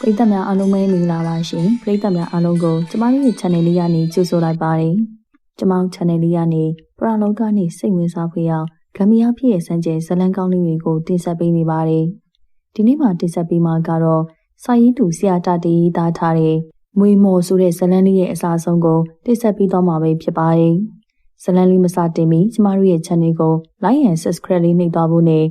ပရိသတ်များအားလုံးပဲမင်္ဂလာပါရှင်ပရိသတ်များအားလုံးကိုကျမတို့ရဲ့ channel လေးကနေကြိုဆိုလိုက်ပါတယ်ကျမတို့ channel လေးကနေပရလောကနေစိတ်ဝင်စားဖွယ်အောင်ဂမ်ဘီယာဖြစ်ရဲ့စံကျဲဇလန်းကောင်းလေးတွေကိုတင်ဆက်ပေးနေပါတယ်ဒီနေ့မှာတင်ဆက်ပေးမှာကတော့စာရေးသူဆရာတတေးသားထားတဲ့မွေမော်ဆိုတဲ့ဇလန်းလေးရဲ့အစားဆုံးကိုတင်ဆက်ပေးသွားမှာပဲဖြစ်ပါတယ်ဇလန်းလေးမစတင်မီကျမတို့ရဲ့ channel ကို like and subscribe လေးနှိပ်သွားဖို့နဲ့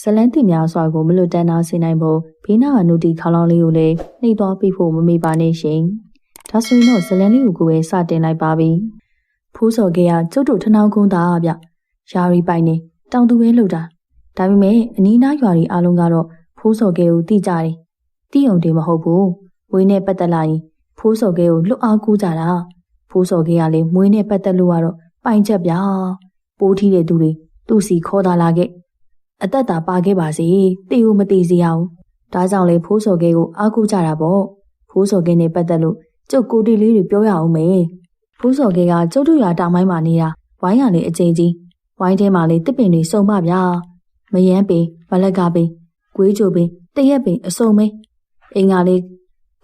ဇလန်းတင်များစွာကိုမလွတ်တမ်းနာစေနိုင်ဖို့ဘေးနာကနုတီခေါလောင်းလေးကိုလည်းနှိပ်သွားပေးဖို့မမေ့ပါနဲ့ရှင်။ဒါဆိုရင်တော့ဇလန်းလေးကိုကိုပဲစတင်လိုက်ပါပြီ။ဖိုးစော်ကကကျုပ်တို့ထနောင်းကုန်းသားဗျ။ယာရီပိုင်နေတောင်သူပဲလို့တာ။ဒါပေမဲ့အနီးနားရွာတွေအားလုံးကတော့ဖိုးစော်ကကိုတိကြတယ်။တိုံတယ်မဟုတ်ဘူး။ဝေးနဲ့ပတ်သက်လာရင်ဖိုးစော်ကကိုလွတ်အားကူးကြတာ။ဖိုးစော်ကကလည်းမွေးနဲ့ပတ်သက်လို့ကတော့ပိုင်ချက်ဗျာ။ပိုးထီးတဲ့သူတွေသူ့စီခေါ်တာလာခဲ့ အသက်တာပါခဲ့ပါစေတေကိုမတေစေရအောင်ဒါကြောင့်လေဖိုးစော်ကဲကိုအားကိုးကြတာပေါ့ဖိုးစော်ကဲနဲ့ပတ်သက်လို့ကျုပ်ကိုတီလေးတွေပြောရအောင်မေဖိုးစော်ကဲကကျုပ်တို့ရွာတောင်ပိုင်းမှာနေတာဝိုင်းရလေအကျဉ်းကြီးဝိုင်းထဲမှာလေတစ်ပင်တွေစုံပါဗျာမယန်းပင်ဗလက်ကပင်ကွေးကြိုပင်တရက်ပင်အစုံမင်းအင်္ဂါလေး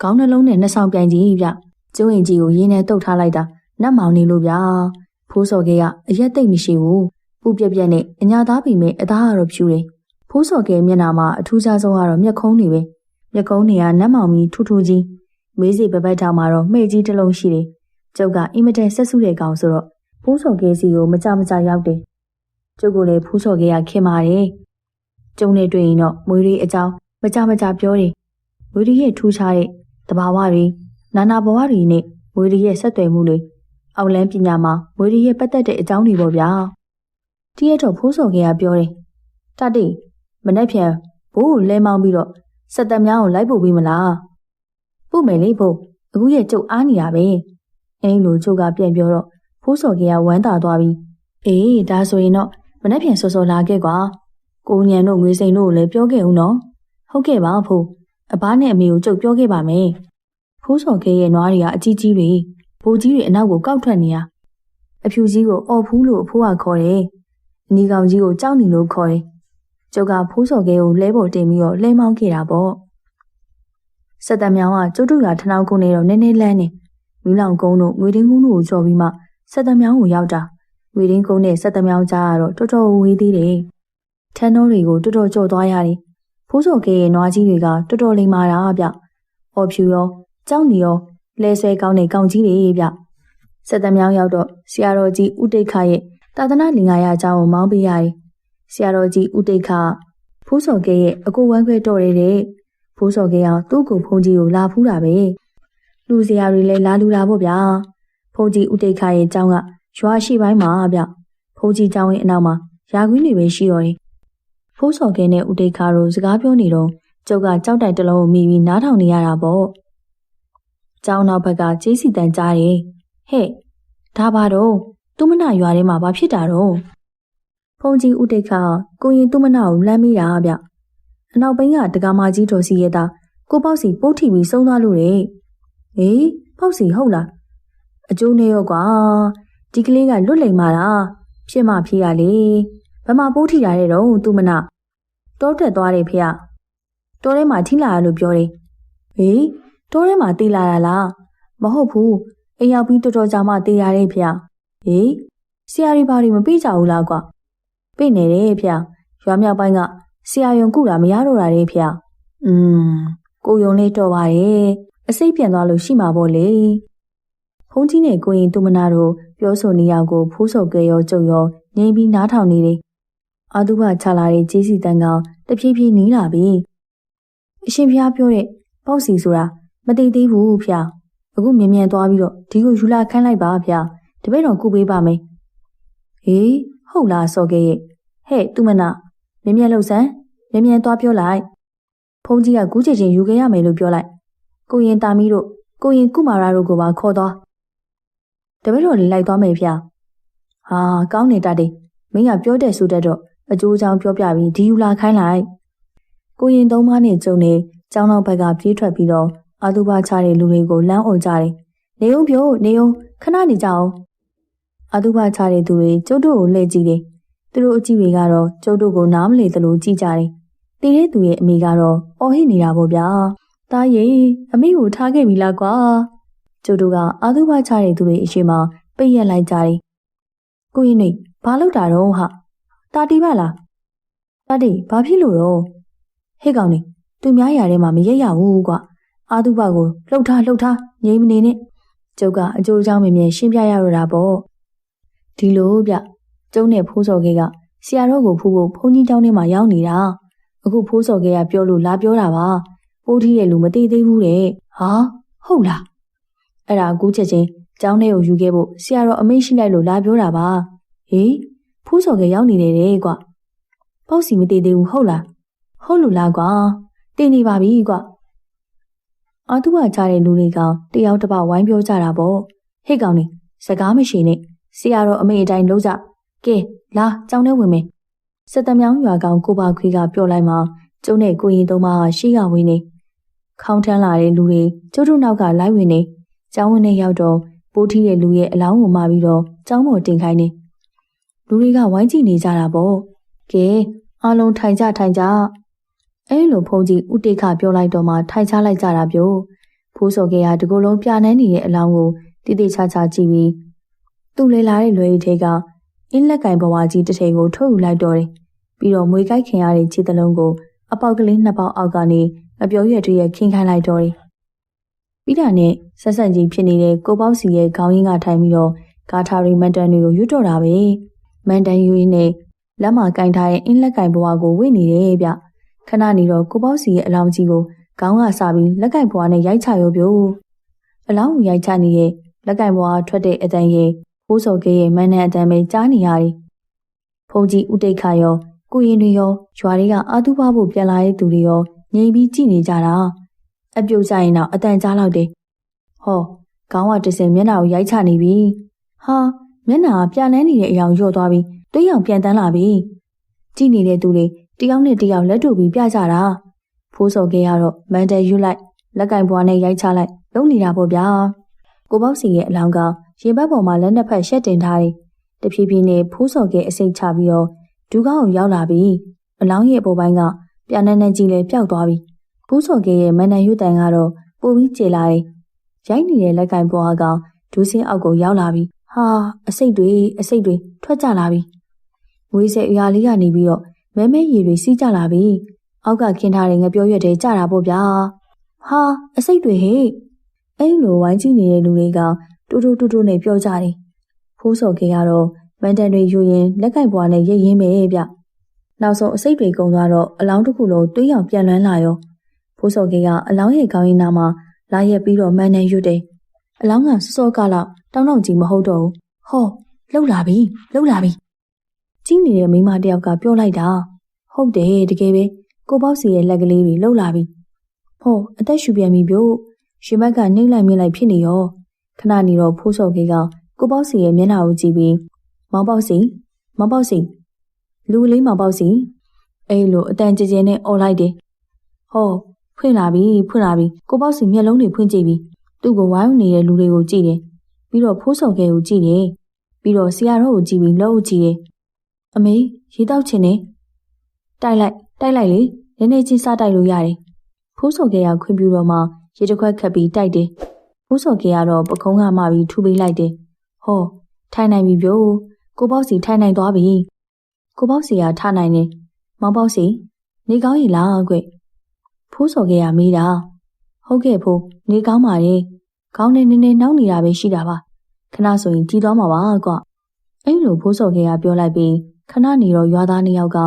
ခေါင်းနှလုံးနဲ့နှစ်ဆောင်ပြိုင်ကြီးဗျကျုံရင်ကြီးကိုရင်းနဲ့တုတ်ထားလိုက်တာနတ်မောင်နေလို့ဗျာဖိုးစော်ကဲကအရက်သိမ့်မရှိဘူး ပူပြက်ပြက်နဲ့အညာသားပီမဲ့အသားကတော့ဖြူတယ်။ဖိုးစော်ကဲမျက်နှာမှာအထူးခြားဆုံးကတော့မျက်ခုံးတွေပဲ။မျက်ခုံးတွေကနတ်မောင်မီထူထူကြီးမေးစီပပတ်ထောင်မှာတော့မှဲ့ကြီးတစ်လုံးရှိတယ်။ကျုပ်ကအင်မတန်ဆက်စုတဲ့ကောင်ဆိုတော့ဖိုးစော်ကဲစီကိုမကြမကြရောက်တယ်။ကျုပ်ကလည်းဖိုးစော်ကဲကခင်ပါတယ်။ကျုံနဲ့တွေ့ရင်တော့မွေးရီအကြောင်းမကြမကြပြောတယ်။မွေးရီရဲ့ထူးခြားတဲ့တဘာဝတွေနာနာဘဝတွေနဲ့မွေးရီရဲ့ဆက်သွယ်မှုတွေအောင်လန်းပညာမှာမွေးရီရဲ့ပတ်သက်တဲ့အကြောင်းတွေပေါ့ဗျာ။ တရက်တော့ဖိုးစော်ကပြောတယ်။တတိမနေ့ပြန်ဘိုးကိုလဲမောင်းပြီးတော့စက်တများကိုလိုက်ပို့ပေးမလား။ပို့မယ်လေဘို့အခုရဲ့ကျုပ်အားနေရပဲ။အင်းလိုကျုပ်ကပြန်ပြောတော့ဖိုးစော်ကဝမ်းသာသွားပြီးအေးဒါဆိုရင်တော့မနေ့ပြန်စောစောလာခဲ့ကွာ။ကိုညံတို့ငွေစိန်တို့ကိုလည်းပြောခဲ့ဦးနော်။ဟုတ်ကဲ့ပါဖိုးအဘနဲ့အမေကိုကျုပ်ပြောခဲ့ပါမယ်။ဖိုးစော်ကရဲ့နွားတွေကအကြီးကြီးတွေဘိုးကြီးတွေအနောက်ကိုကောက်ထွက်နေရအဖြူကြီးကိုအော်ဖူးလို့အဖိုးကခေါ်တယ်။ နီကောင်ကြီးကိုကြောက်နေလို့ခေါ်တယ်။ကျုပ်ကဖိုးစော်ကဲကိုလဲပေါ်တင်ပြီးတော့လဲမောင်းခဲ့တာပေါ့။စက်တမြောင်ကကျုပ်တို့ကထနောက်ကုန်းနေတော့နည်းနည်းလန်းနေ။မီးလောင်ကုန်းတို့ငွေတင်းကုန်းတို့ကိုကြော်ပြီးမှစက်တမြောင်ကိုရောက်တာ။ငွေတင်းကုန်းနဲ့စက်တမြောင်ကြားကတော့တော်တော်ဝေးသေးတယ်။ထန်းတော်တွေကိုတော်တော်ကြော်သွားရတယ်။ဖိုးစော်ကဲရဲ့နွားကြီးတွေကတော်တော်လိမ္မာတာဗျ။အော်ဖြူရောကြောက်နေရောလဲဆွဲကောင်းတဲ့ကောင်ကြီးတွေဗျ။စက်တမြောင်ရောက်တော့ဆရာတော်ကြီးဦးတိတ်ခရဲ့ သာသနာလင်္ကာရအကြောင်းကိုမောင်းပေးရတယ်။ဆရာတော်ကြီးဦးတိတ်ခဖိုးစော်ကဲရဲ့အကိုဝမ်းခွဲတော်ရတဲ့ဖိုးစော်ကဲအောင်သူ့ကိုဖုန်ကြီးကိုလာဖူးတာပဲ။လူစရာတွေလည်းလာလူတာပေါ့ဗျာ။ဖုန်ကြီးဦးတိတ်ခရဲ့အကြောင်းကရွာရှိပိုင်းမှာဗျ။ဖုန်ကြီးကျောင်းရဲ့အနောက်မှာရာခွင်းတွေပဲရှိတော့တယ်။ဖိုးစော်ကဲနဲ့ဦးတိတ်ခတို့စကားပြောနေတော့ကျုပ်ကကြောက်တိုင်တစ်လုံးကိုမိပြီးနားထောင်နေရတာပေါ့။ကျောင်းနောက်ဘက်ကကျေးစီတန်ကြားတယ်။ဟဲ့ဒါပါတော့ သူမနာရွာထဲမှာဘာဖြစ်တာတော့ဖုန်ကြီးဦးတိတ်ခကိုရင်သူမနာကိုလမ်းမိတာဗျအနောက်ဘင်းကတကာမကြီးတော်စီရဲ့တာကိုပေါ့စီပိုးထီပြီးဆုံးသွားလို့လေဟေးပေါ့စီဟုတ်လားအကျိုးနေရောကွာဒီကလေးကလွတ်လိမ်မာတာဖြစ်မှဖြစ်ရလေဘမပိုးထီတာတဲ့တော့သူမနာတောတက်သွားတယ်ဖေတောထဲမှာထိလာရလို့ပြောတယ်ဟေးတောထဲမှာတေးလာတာလားမဟုတ်ဘူးအိမ်ရောက်ပြီးတော်တော်ကြာမှတေးရတဲ့ဖေ ဟေးဆရာတွေဘာတွေမပြေးကြဘူးလားကွာပြေးနေတယ်ဖေရွာမြောက်ပိုင်းကဆရာယုံကုတာမရတော့တာလေဖေอืมကိုယုံလေးတော်ပါတယ်အစိတ်ပြန်သွားလို့ရှိမှာပေါ့လေဖုန်းကြီးနဲ့ကိုရင်သူမနာတို့ပြောဆိုနေရောက်ကိုဖိုးစော်ကဲရောကျုပ်ရောငြိမ်ပြီးနားထောင်နေတယ်အာတုဘချလာတဲ့ကျေးစီတန်ကောင်တဖြည်းဖြည်းနီးလာပြီအရှင်ဖျားပြောတဲ့ပေါ့စီဆိုတာမသိသေးဘူးဖျားအခုမြင်မြန်သွားပြီးတော့ဒီကိုယူလာခန်းလိုက်ပါဖျား တပည့်တော်ကုပေးပါမယ်။ဟေးဟုတ်လားစော်ကဲရဲ့ဟဲ့သူမနာမြင်မြန်လှုပ်ဆန်းမြင်မြန်သွားပြောလိုက်။ဖုန်းကြီးကကူးချင်ချင်းယူခဲ့ရမယ်လို့ပြောလိုက်။ကိုရင်တာမီတို့ကိုရင်ကုမာရာတို့ကိုပါခေါ်သွား။တပည့်တော်လေးလိုက်သွားမယ်ဗျာ။ဟာကောင်းနေတာတိမင်းကပြောတဲ့ဆိုတတ်တော့အကျိုးချောင်းပြောပြပြီးဒီယူလာခိုင်းလိုက်။ကိုရင်သုံးပါးနဲ့ကျုံနေကျောင်းတော်ဘက်ကပြေးထွက်ပြီးတော့အာသူဘချတဲ့လူတွေကိုလမ်းអော်ကြတယ်။နေုံပြို့နေုံခဏနေကြအောင် အတုပချတဲ့သူတွေကျုပ်တို့ကိုလှည့်ကြည့်တယ်။သူတို့အကြည့်တွေကတော့ကျုပ်တို့ကိုနားမလည်သလိုကြည့်ကြတယ်။တည်တဲ့သူရဲ့အမိကတော့အော်ဟစ်နေတာပေါ့ဗျာ။တတားရေအမေကိုထားခဲ့ပြီလားကွာကျိုးတို့ကအာသုဘချတဲ့သူတွေအရှိမပိတ်ရက်လိုက်ကြတယ်ကိုရင်နေဘာလုပ်တာတော့ဟာတာတီပါလားတာတီဘာဖြစ်လို့တော့ဟဲ့ကောင်နေသူများຢာထဲမှာမရက်ရဘူးကွာအာသုဘကိုလှုပ်ထားလှုပ်ထားငြိမ်မနေနဲ့ကျုပ်ကအကျိုးအကြောင်းမမြင်ရှင်းပြရတော့တာပေါ့ ဒီလိုဗျကျုံနဲ့ဖိုးစော်ကဆရာတော်ကိုဖူးဖို့ဘုန်းကြီးကျောင်းထဲမှာရောက်နေတာအခုဖိုးစော်ကပြောလို့လာပြောတာပါပိုးထီးတဲ့လူမသေးသေးဘူးတဲ့ဟာဟုတ်လားအဲ့ဒါကူးချက်ချင်းကျောင်းထဲကိုယူခဲ့ဖို့ဆရာတော်အမိန့်ရှိလိုက်လို့လာပြောတာပါဟေးဖူးစော်ကရောက်နေတယ်တဲ့ကွာပေါ့စီမသေးသေးဘူးဟုတ်လားဟုတ်လို့လားကွာတင်နေပါပြီကွာအာသူကကြားတဲ့လူတွေကတယောက်တစ်ပဝိုင်းပြောကြတာပေါ့ဟေ့ကောင်နေစကားမရှိနဲ့ ဆရာတော်အမိန့်အတိုင်းလုပ်ကြကဲလာကျောင်းထဲဝင်မယ်စက်တမြောင်းရွာကောင်ကိုပါခွေးကပြောလိုက်မှကျုံနဲ့ကိုရင်သုံးပါးရှိကဝင်းနေခေါင်းထမ်းလာတဲ့လူတွေကျုပ်တို့နောက်ကလိုက်ဝင်နေကျောင်းဝင်နေရောက်တော့ပိုးထီးတဲ့လူရဲ့အလောင်းကိုမှပြီးတော့ကျောင်းပေါ်တင်ခိုင်းနေလူတွေကဝိုင်းကြည့်နေကြတာပေါ့ကဲအားလုံးထိုင်ကြထိုင်ကြအဲလိုဖုန်းကြီးဥတေခပြောလိုက်တော့မှထိုင်ချလိုက်ကြတာပြောဖိုးစော်ကရတကူလုံးပြနှန်းနေတဲ့အလောင်းကိုတိတိကျကျကြည့်ပြီး သူ့လေလာတဲ့လွယ်ရီထဲကအင်းလက်ကင်ဘဝကြီးတစ်ထည်ကိုထုတ်ယူလိုက်တော့တယ်ပြီးတော့မွေကိုက်ခင်ရတဲ့ခြေသလုံးကိုအပေါက်ကလေးနှစ်ပေါက်အောက်ကနေအပြောရွက်တည်းရခင်းခိုင်းလိုက်တော့တယ်ပြီးတာနဲ့ဆက်ဆက်ကြီးဖြစ်နေတဲ့ကိုပေါက်စီရဲ့ခေါင်းရင်းကထိုင်ပြီးတော့ဂါထာရီမန်တန်တွေကိုရွတ်တော့တာပဲမန်တန်ယူရင်းနဲ့လက်မှာကင်ထားတဲ့အင်းလက်ကင်ဘဝကိုဝိနေတယ်ဗျခဏနေတော့ကိုပေါ့စီရဲ့အလောင်းကြီးကိုခေါင်းကစပြီးလက်ကင်ဘွားနဲ့ရိုက်ချရောပြို့အလောင်းကိုရိုက်ချနေရဲ့လက်ကင်ဘွားထွက်တဲ့အတန်ရဲ့ ဖိုးစော်ကဲရဲ့မန်းနဲ့အတန်ပဲကြားနေရတယ်ဖုန်ကြီးဥတိတ်ခါရောကိုရင်တွေရောရွာတွေကအာသူဘဖို့ပြန်လာတဲ့သူတွေရောငြိမ်ပြီးကြည်နေကြတာအပြုတ်ကြရင်တော့အတန်ကြားလောက်တယ်ဟောခေါင်းကတစင်မျက်နှာကိုရိုက်ချနေပြီဟာမျက်နှာကပြနှဲနေတဲ့အယောင်ညော့သွားပြီးတွေးရောင်ပြန်တန်းလာပြီကြည်နေတဲ့သူတွေတယောက်နဲ့တယောက်လက်တူပြီးပြကြတာဖိုးစော်ကဲကတော့မန်တယ်ယူလိုက်လက်ကင်ဘွားနဲ့ရိုက်ချလိုက်လုံနေတာပေါ့ဗျာကိုပေါက်စီရဲ့အလောင်းက ရေဘက်ပေါ်မှာလက်နှစ်ဖက်ရှက်တင်ထားတယ်တဖြည်းဖြည်းနဲ့ဖိုးစော်ကဲအစိတ်ချပြီးတော့ဒူးကောင်းကိုရောက်လာပြီအလောင်းရဲ့ပေါ်ပိုင်းကပြနန်းနဲ့ကြီးလဲပျောက်သွားပြီဖိုးစော်ကဲရဲ့မန်တယ်ယူတန်ကတော့ပိုပြီးကျေလာတယ်ရိုက်နေတဲ့လက်ကင်ဘွားကဒူးစင်းအောက်ကိုရောက်လာပြီဟာအစိတ်တွေအစိတ်တွေထွက်ကြလာပြီငွေစဲအရာလေးကနေပြီးတော့မဲမဲရည်တွေစီးကြလာပြီ။အောက်ကခင်းထားတဲ့ငပြောရွက်တွေကြတာပေါ့ဗျာ။ဟာအစိတ်တွေဟဲ့။အဲ့လိုဝိုင်းကြည့်နေတဲ့လူတွေက တူတူတူတူနဲ့ပြောကြတယ်။ဖိုးစော်ကေကတော့မန်တန်တွေယူရင်လက်ကင်ပွားနဲ့ရိတ်ရင်းပဲဗျ။နောက်ဆုံးအစိတ်တွေကုန်သွားတော့အလောင်းတစ်ခုလုံးတွေးရောင်ပြန်လွန်းလာရော။ဖိုးစော်ကေကအလောင်းရဲ့ခေါင်းရင်းနာမှာလာရက်ပြီးတော့မန်နဲ့ရွတ်တယ်။အလောင်းကစောစောကလောက်တောင်းတောင်းကြီးမဟုတ်တော့ဘူး။ဟောလှုပ်လာပြီလှုပ်လာပြီကြီးနေတဲ့မိမတယောက်ကပြောလိုက်တာဟုတ်တယ်တကယ်ပဲကိုပေါ့စီရဲ့လက်ကလေးတွေလှုပ်လာပြီဟောအသက်ရှူပြန်ပြီပြို့ရှင်ဘက်ကနှိမ့်လိုက်မြင်လိုက်ဖြစ်နေရော ခဏနေတော့ဖိုးစော်ခေကကိုပေါ့စီရဲ့မျက်နှာကိုကြည့်ပြီးမောင်ပေါ့စီမောင်ပေါ့စီလူလေးမောင်ပေါ့စီအဲ့လိုအတန်ကြဲကြဲနဲ့អော်လိုက်တယ်ဟောဖွင့်လာပြီဖွင့်လာပြီကိုပေါ့စီမျက်လုံးတွေဖွင့်ကြည့်ပြီသူ့ကိုဝိုင်းနေတဲ့လူတွေကိုကြည့်တယ်ပြီးတော့ဖိုးစော်ခဲကိုကြည့်တယ်ပြီးတော့ဆရာတော်ကိုကြည့်ပြီးလှုပ်ကြည့်တယ်အမေရေတောက်ချင်နေတိုက်လိုက်တိုက်လိုက်လေနည်းနည်းချင်းစားတိုက်လို့ရတယ်ဖိုးစော်ကရခွင့်ပြုတော့မှရေတစ်ခွက်ခတ်ပြီးတိုက်တယ် ဖိုးစော်ကရတော့ပကုံးကမှပြီးထူပေးလိုက်တယ်ဟောထိုင်နိုင်ပြီပြို့ကိုပေါ့စီထိုင်နိုင်သွားပြီကိုပေါ့စီကထနိုင်နေမောင်ပေါ့စီနေကောင်းရင်လားကွဖိုးစော်ကရမေးတာဟုတ်ကဲ့ဖိုးနေကောင်းပါလေခေါင်းနဲ့နည်းနည်းနှောင်းနေတာပဲရှိတာပါခဏဆိုရင်ကြီးသွားမှာပါကွအဲ့လိုဖိုးစော်ကရပြောလိုက်ပြီးခဏနေတော့ရွာသားနှစ်ယောက်က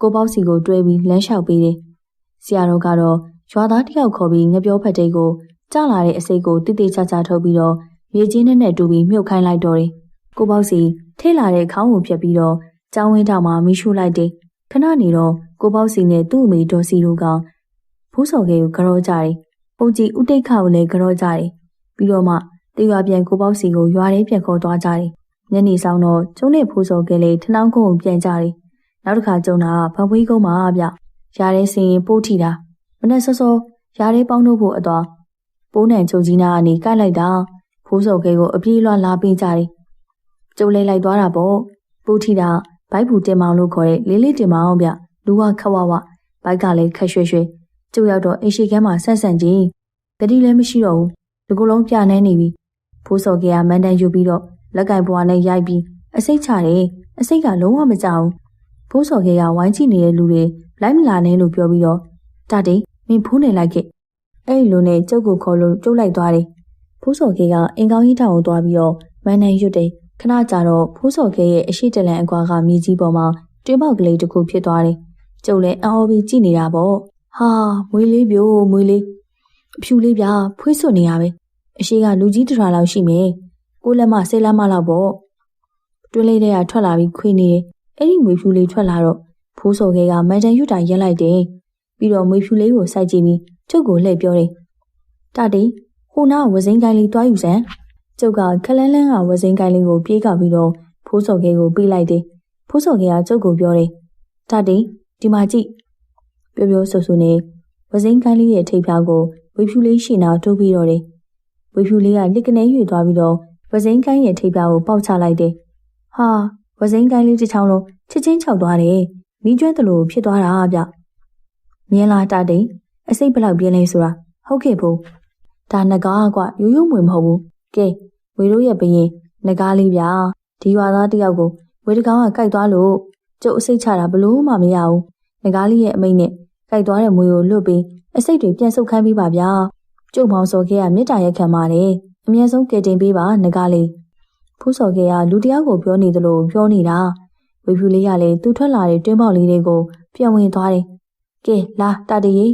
ကိုပေါ့စီကိုတွဲပြီးလမ်းလျှောက်ပေးတယ်။ဆရာတော်ကတော့ရွာသားတစ်ယောက်ခေါ်ပြီးငပြောဖက်တိတ်ကို ကြားလာတဲ့အစိတ်ကိုတိတိကျကျထုတ်ပြီးတော့မြေချင်းနဲ့နဲ့တူပြီးမြုပ်ခိုင်းလိုက်တော့တယ်။ကိုပေါ့စီထိလာတဲ့ခေါင်းကိုဖြတ်ပြီးတော့ကျောင်းဝင်းထောင်မှာမိရှုလိုက်တယ်။ခဏနေတော့ကိုပေါ့စီနဲ့သူ့အမေဒေါ်စီတို့ကဖိုးစော်ကဲကိုကြောကြတယ်။ပုံကြီးဥတိတ်ခါကိုလည်းကြောကြတယ်။ပြီးတော့မှတေရွာပြန်ကိုပေါ့စီကိုရွာထဲပြန်ခေါ်သွားကြတယ်ညနေဆောင်တော့ကျုံးနဲ့ဖိုးစော်ကလေးထနောင်းကုန်းကိုပြန်ကြတယ်။နောက်တစ်ခါကျုံတာဖဝေးကုန်းမှာဗျ။ရားတဲ့စင်ရင်ပိုးထီတာ။မနဲ့စောစောရားတဲ့ပေါင်းတို့ဖို့အတော် ပိုးနံချုပ်ကြီးနာကနေကတ်လိုက်တာဖိုးစော်ကလေးကိုအပြေးလွှာလာပေးကြတယ်။ကျုံလေးလိုက်သွားတာပေါ့။ပိုးထီတာဘိုက်ဘူးတင်မောင်လို့ခေါ်တဲ့လေးလေးတင်မောင်ဗျ။လူကခဝဝဘိုက်ကလည်းခက်ရွှဲရွှဲကျုပ်ရောက်တော့အိမ်ရှိခန်းမှာဆက်ဆန့်ကြည့်တတိလည်းမရှိတော့ဘူးဒီကုလုံးပြနေနေပြီဖိုးစော်ကမန်တန်ယူပြီးတော့လက်ကင်ပွားနဲ့ရိုက်ပြီးအစိတ်ချတယ်အစိတ်ကလုံးဝမကြောက်ဘူးဖိုးစော်ကဝိုင်းကြည့်နေတဲ့လူတွေလိုက်မလာနဲ့လို့ပြောပြီးတော့တတိမင်းဖိုးနေလိုက်ခဲ့ အဲ့ဒီလိုနဲ့ကျုပ်ကိုခေါ်လို့ကျုပ်လိုက်သွားတယ်ဖိုးစော်ကေကအင်ကောင်းကြီးတောင်ကိုသွားပြီးတော့မန်နန်ရွတ်တယ်ခဏကြာတော့ဖိုးစော်ကေရဲ့အရှိတလန်အကွာကမြေကြီးပေါ်မှာတွင်းပေါက်ကလေးတစ်ခုဖြစ်သွားတယ်ကျုပ်လည်းအော်ပြီးကြည့်နေတာပေါ့ဟာမွေးလေးပြို့မွေးလေးအဖြူလေးပြဖွေးစွနေရပဲအရှိကလူကြီးတရာလောက်ရှိမယ်ကိုလက်မဆေးလက်မလောက်ပေါ့တွင်းလေးတွေကထွက်လာပြီးခွေနေတယ်အဲ့ဒီမွေဖြူလေးထွက်လာတော့ဖိုးစော်ခဲကမန်တန်ရွတ်တာရက်လိုက်တယ်ပြီးတော့မွေဖြူလေးကိုစိုက်ကြည့်ပြီး ကျုပ်ကိုလှည့်ပြောတယ်တတိဟိုနာဝစိန်ကိုင်းလေးတွားယူစမ်းကျုပ်ကခလန်းလန်းကဝစိန်ကိုင်းလေးကိုပြေးကောက်ပြီးတော့ဖိုးစော်ခဲကိုပေးလိုက်တယ်ဖိုးစော်ခဲကကျုပ်ကိုပြောတယ်တတိဒီမှာကြည့်ပြောပြောဆိုဆိုနေဝစိန်ကိုင်းလေးရဲ့ထိပ်ဖြားကိုဝေဖြူလေးရှင်းအောင်တိုးပြီးတော့တယ်ဝေဖြူလေးကလစ်ကနေရွေသွားပြီးတော့ဝစိန်ကိုင်းရဲ့ထိပ်ဖြားကိုပေါက်ချလိုက်တယ်ဟာဝစိန်ကိုင်းလေးတစ်ချောင်းလုံးချစ်ချင်းချောက်သွားတယ်မိကျွမ်းတလို့ဖြစ်သွားတာဗျမြင်လာတတိ အစိတ်ဘလောက်ပြင်းလဲဆိုတာဟုတ်ကဲ့ဘူးဒါငကားကွရိုးရိုးမွေမဟုတ်ဘူးကဲဝေတို့ရဲ့ဘရင်ငကားလေးဗျာဒီရွာသားတယောက်ကိုဝေတကောင်ကကြိုက်သွားလို့ကျုပ်အစိတ်ချတာဘလို့မှမရဘူးငကားလေးရဲ့အမိတ်နဲ့ကြိုက်သွားတဲ့မွေကိုလွတ်ပြီးအစိတ်တွေပြန်ဆုပ်ခိုင်းပေးပါဗျာကျုပ်မောင်စော်ခဲကမေတ္တာရက်ခံပါတယ်အမြဲဆုံးကယ်တင်ပေးပါငကားလေးဖူးစော်ခဲကလူတယောက်ကိုပြောနေသလိုပြောနေတာဝေဖြူလေးကလည်းသူ့ထွက်လာတဲ့တွင်းပေါက်လေးတွေကိုပြန်ဝင်သွားတယ်ကဲလာတာတရီ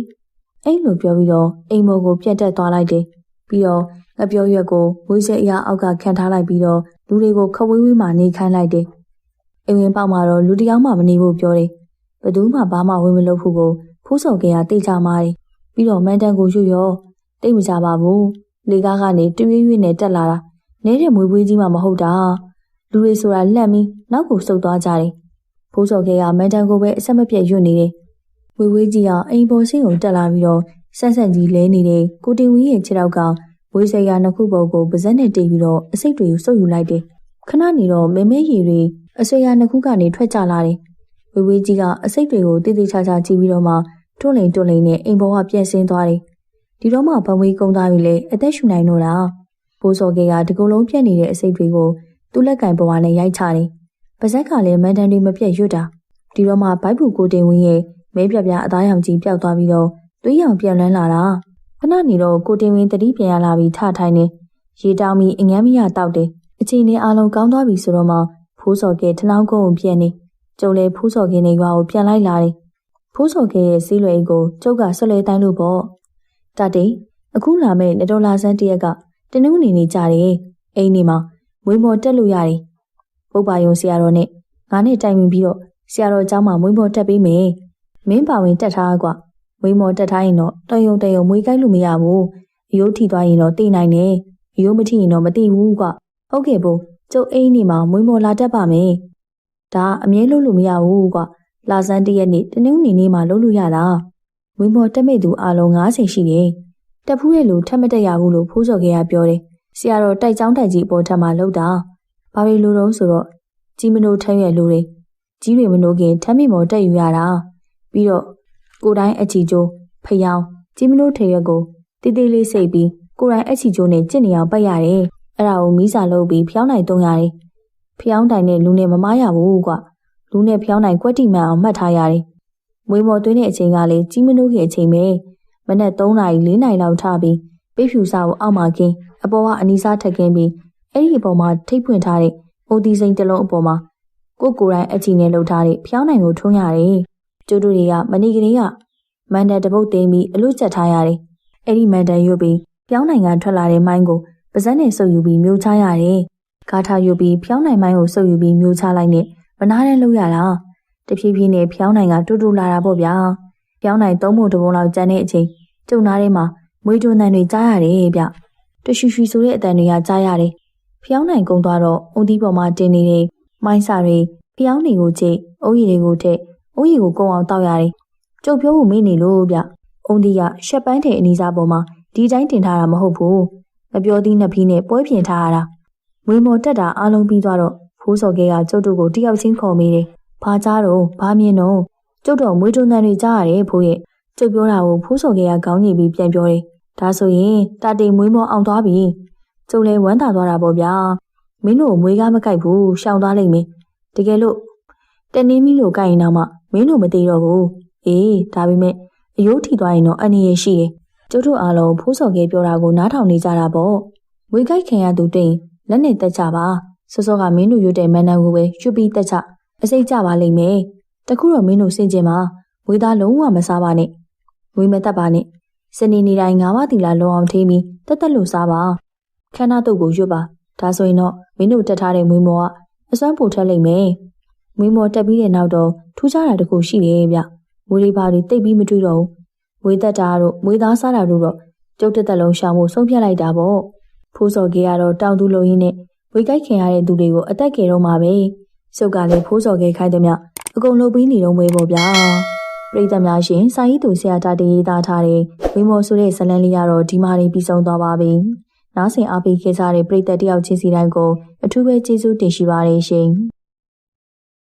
အဲ့လိုပြောပြီးတော့အိမ်မော်ကိုပြတ်တက်သွားလိုက်တယ်ပြီးတော့ငပြောရွက်ကိုဝေးစဲအရာအောက်ကခံထားလိုက်ပြီးတော့လူတွေကိုခဝေးဝေးမှနေခိုင်းလိုက်တယ်အိမ်ဝင်ပေါက်မှာတော့လူတယောက်မှမနေဖို့ပြောတယ်ဘယ်သူမှဘာမှဝင်မလုပ်ဖို့ကိုဖိုးစော်ကတိတ်ချမာတယ်ပြီးတော့မန်တန်ကိုရွရောတိတ်မကြပါဘူးလေကားကနေတရွေ့ရွေ့နဲ့တက်လာတာနေတဲ့မွေးပွေးကြီးမှမဟုတ်တာလူတွေဆိုတာလက်ပြီးနောက်ကိုစုပ်သွားကြတယ်ဖိုးစော်ကမန်တန်ကိုပဲအဆက်မပြတ်ရွတ်နေတယ် ဝေဝေးကြီးကအိမ်ပေါ်ဆင်းကိုတက်လာပြီးတော့ဆန့်ဆန့်ကြီးလဲနေတဲ့ကိုတင်ဝင်းရဲ့ခြေထောက်ကဝေးစရာနှစ်ခုပေါ်ကိုပါဇက်နဲ့တိတ်ပြီးတော့အစိတ်တွေကိုစုပ်ယူလိုက်တယ်ခဏနေတော့မဲမဲရီတွေအဆွေရနှစ်ခုကနေထွက်ကြလာတယ်ဝေဝေးကြီးကအစိတ်တွေကိုတိတိကျကျကြည့်ပြီးတော့မှတွန့်လိန်တွန့်လိန်နဲ့အိမ်ပေါ်ကပြန့်စင်းသွားတယ်ဒီတော့မှဗဝေးကုန်းသားပြီလေအသက်ရှူနိုင်တော့တာဘိုးစော်ကေကဒီကုလုံးပြက်နေတဲ့အစိတ်တွေကိုသူ့လက်ကင်ပေါ်ကနေရိုက်ချတယ်ပါဇက်ကလည်းမန်တန်တွေမပြတ်ရွတ်တာဒီတော့မှဘိုက်ဘူကိုတင်ဝင်းရဲ့ မဲပြပြအသားရောင်ကြီးပျောက်သွားပြီးတော့သွေးရောင်ပြန်လန်းလာတာခဏနေတော့ကိုတင်ဝင်းတတိပြန်ရလာပြီးထထိုင်နေရေတောင်းပြီးအငမ်းမရတောက်တယ်အချိန်နဲ့အားလုံးကောင်းသွားပြီဆိုတော့မှဖိုးစော်ကဲထနောင်းကုန်းကိုပြန်နေကျုံလေဖိုးစော်ကင်းနေရွာကိုပြန်လိုက်လာတယ်ဖိုးစော်ကဲရဲ့စီးလွယ်ကိုကျုပ်ကဆွလဲတိုင်းလို့ပေါ့တတိအခုလာမဲ့နတော်လာဆန်းတရက်ကတနင်္ဂနွေနေ့ကြတယ်အိမ်နေမှာမွေးမော်တက်လို့ရတယ်ပုပ္ပါယုံဆရာတော်နဲ့ငါနဲ့တိုင်ပင်ပြီးတော့ဆရာတော်เจ้าမှာမွေးမော်တက်ပေးမယ် မင်းပါဝင်တက်ထားကွာမွေးမော်တက်ထားရင်တော့တယုံတယုံမွေးကိုက်လို့မရဘူးရိုးထီသွားရင်တော့တိနိုင်တယ်ရိုးမထီရင်တော့မတိဘူးကွာဟုတ်ကဲ့ဘို့ကျုပ်အိမ်နေမှာမွေးမော်လာတက်ပါမယ်ဒါအမြဲလို့လို့မရဘူးကွာလာစမ်းတရက်နေ့တနင်္ဂနွေနေ့မှာလုပ်လို့ရတာမွေးမော်တက်မဲ့သူအလုံး90ရှိတယ်တက်ဖူးရဲ့လူထက်မတက်ရဘူးလို့ဖိုးစော်ကပြောတယ်ဆရာတော်တိုက်ချောင်းတိုက်ကြီးအပေါ်ထက်မှာလောက်တာဘာလို့လိုတော့ဆိုတော့ကြီးမနိုးထမ်းရဲ့လူတွေကြီးတွေမနိုးခင်ထမ်းမိမော်တက်ယူရတာ ပြီးတော့ကိုတိုင်းအချီကျိုးဖယောင်းကြီးမနိုးထေရက်ကိုတေးသေးလေးစိတ်ပြီးကိုတိုင်းအချီကျိုးနဲ့ကြင့်နေအောင်ပတ်ရတယ်အဲ့ဒါကိုမီးစာလုပ်ပြီးဖျောင်းနိုင်တုံးရတယ်ဖျောင်းတိုင်နဲ့လူနဲ့မမားရဘူးကွာလူနဲ့ဖျောင်းနိုင်ကွက်တိမှန်အောင်မှတ်ထားရတယ်မွေးမော်သွင်းတဲ့အချိန်ကလည်းကြီးမနိုးခင်အချိန်ပဲမနက်3နာရီ4နာရီလောက်ထားပြီးပိတ်ဖြူစာကိုအောက်မှာခင်းအပေါ်ကအနီးစားထက်ခင်းပြီးအဲ့ဒီအပေါ်မှာထိတ်ဖွင့်ထားတဲ့အိုတီစိန်တစ်လုံးအပေါ်မှာကိုကိုတိုင်းအချီနဲ့လှုပ်ထားတဲ့ဖျောင်းနိုင်ကိုထုံးရတယ် ကျိုးတို့တွေကမနီကလေးကမန်ဒန်တပုတ်သိမ်းပြီးအလို့ချက်ထားရတယ်။အဲ့ဒီမန်ဒန်ရွတ်ပြီးဖျောင်းနိုင်ကထွက်လာတဲ့မိုင်းကိုပါဇက်နဲ့ဆုပ်ယူပြီးမျိုးချရတယ်။ကားထားရွတ်ပြီးဖျောင်းနိုင်မိုင်းကိုဆုပ်ယူပြီးမျိုးချလိုက်နဲ့မနာတဲ့လို့ရတာ။တဖြည်းဖြည်းနဲ့ဖျောင်းနိုင်ကတူတူလာတာပေါ့ဗျာ။ဖျောင်းနိုင်သုံးဖို့တပုံလောက်ကျန်တဲ့အချိန်ကျုံနာထဲမှာမွေးတွန်းတန်တွေကြားရတယ်ဗျ။တရှူရှူဆိုတဲ့အတန်တွေကကြားရတယ်။ဖျောင်းနိုင်ကုန်းသွားတော့အုံသီးပေါ်မှာတင်နေတဲ့မိုင်းစာတွေဖျောင်းနေကိုချိတ်အုံးရည်တွေကိုထည့် အုံးရီကိုကုံအောင်တောက်ရတယ်။ကျုပ်ပြောဖို့မေ့နေလို့ဗျ။အုံးဒီကရှက်ပန်းတဲ့အနီးစားပေါ်မှာဒီတိုင်းတင်ထားတာမဟုတ်ဘူး။မပြောသီးနှစ်ဖီးနဲ့ပွဲပြင်ထားရတာ။မွေမော်တက်တာအားလုံးပြီးသွားတော့ဖိုးစော်ကဲကကျုပ်တို့ကိုတယောက်ချင်းခေါ်မိတယ်။ဘာကြားတော့ဘာမြင်တော့ကျုပ်တော့မွေးထုံတန်တွေကြားရတယ်ဖိုးရဲ့။တကျုပ်ပြောတာကိုဖိုးစော်ကကခေါင်းညိပြီးပြန်ပြောတယ်ဒါဆိုရင်တာတေမွေးမောအောင်သွားပြီကျုပ်လည်းဝမ်းသာသွားတာပေါ့ဗျာမင်းတို့မွေးကားမကြိုက်ဘူးရှောင်သွားလိမ့်မယ်တကယ်လို့တနင်းမီလို့ကြိုက်ရင်တော့ မှမင်းတို့မသေးတော့ဘူးအေးဒါပေမဲ့အယိုးထိသွားရင်တော့အနေရရှိတယ်ကျုပ်တို့အားလုံးဖိုးစော်ကပြောတာကိုနားထောင်နေကြတာပေါ့မွေးကြိုက်ခင်ရသူတင်လက်နဲ့တက်ကြပါစောစောကမင်းတို့ရွတ်တဲ့မန်နန်ကိုပဲရွတ်ပြီးတက်ချအစိတ်ကြပါလိမ့်မယ်တခုတော့မင်းတို့စင်ကြင်ပါမွေးသားလုံးဝမစားပါနဲ့မွေးမတက်ပါနဲ့စနေနေ့တိုင်းငါးပါးတီလာလုံအောင်ထိပြီးတက်တက်လို့စားပါခန္ဓာတုပ်ကိုရွတ်ပါဒါဆိုရင်တော့မင်းတို့တက်ထားတဲ့မွေးမောကအစွမ်းပိုထက်လိမ့်မယ် မွေးမောတက်ပြီးတဲ့နောက်တော့ထူးခြားတာတခုရှိတယ်ဗျမွေးလေးပါတွေတိတ်ပြီးမတွေ့တော့ဘူးမွေးသက်တာတို့မွေးသားစားတာတို့တော့ကျုပ်တက်တက်လုံးရှောင်ဖို့ဆုံးဖြတ်လိုက်တာပေါ့ဖိုးစော်ကေကတော့တောင်သူလုံရင်းနဲ့ဝေကြိုက်ခင်ရတဲ့သူတွေကိုအသက်ကေတော့မှာပဲစုပ်ကလည်းဖိုးစော်ကေခိုင်းသည်မြအကုန်လုပ်ပြီးနေတော့မွေးပေါ့ဗျာပရိသတ်များရှင်စာရေးသူဆရာတာတေးရေးသားထားတဲ့ဝင်းမော်ဆိုတဲ့ဇလန်လေးကတော့ဒီမာရီပြီးဆုံးသွားပါပြီနားဆင်အားပေးခဲ့ကြတဲ့ပရိသတ်တယောက်ချင်းစီတိုင်းကိုအထူးပဲကျေးဇူးတင်ရှိပါတယ်ရှင်